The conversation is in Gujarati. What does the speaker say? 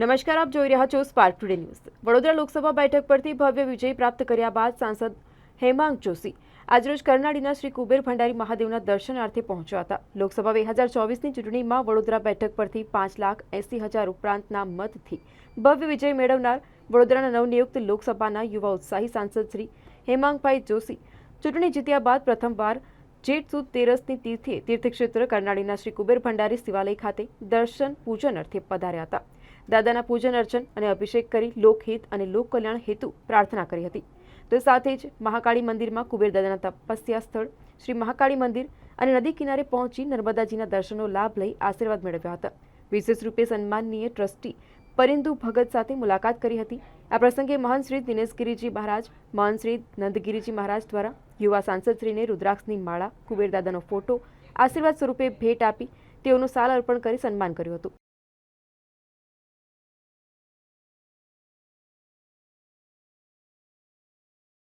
નમસ્કાર, આપ જોઈ રહ્યા છો spark today news Vadodara Lok Sabha બેઠક પરથી ભવ્ય વિજય પ્રાપ્ત કર્યા બાદ સાંસદ હેમાંગ જોશી આજરોજ કરનાળીના શ્રી કુબેર ભંડારી મહાદેવના દર્શનાર્થે પહોંચ્યા હતા. લોકસભા બે હજાર ચોવીસની ચૂંટણીમાં વડોદરા બેઠક પરથી પાંચ લાખ એંસી હજાર ઉપરાંતના મતથી ભવ્ય વિજય મેળવનાર વડોદરાના નવનિયુક્ત લોકસભાના યુવા ઉત્સાહી સાંસદ શ્રી હેમાંગભાઈ જોશી ચૂંટણી જીત્યા બાદ પ્રથમવાર જેઠ સુદ તેરસની તીર્થે તીર્થક્ષેત્ર કરનાળીના શ્રી કુબેર ભંડારી શિવાલય ખાતે દર્શન પૂજન અર્થે પધાર્યા હતા. દાદાના પૂજન અર્ચન અને અભિષેક કરી લોકહિત અને લોકકલ્યાણ હેતુ પ્રાર્થના કરી હતી. તો સાથે જ મહાકાળી મંદિરમાં કુબેર દાદાના તપસ્યા સ્થળ, શ્રી મહાકાળી મંદિર અને નદી કિનારે પહોંચી નર્મદાજીના દર્શનનો લાભ લઈ આશીર્વાદ મેળવ્યા હતા. વિશેષ રૂપે સન્માનનીય ટ્રસ્ટી પરિંદુ ભગત સાથે મુલાકાત કરી હતી. આ પ્રસંગે મહંત શ્રી દિનેશગીરીજી મહારાજ મહંત શ્રી નંદગીરીજી મહારાજ દ્વારા યુવા સાંસદશ્રીને રુદ્રાક્ષની માળા, કુબેર દાદાનો ફોટો, આશીર્વાદ સ્વરૂપે ભેટ આપી તેઓનું સાલ અર્પણ કરી સન્માન કર્યું હતું.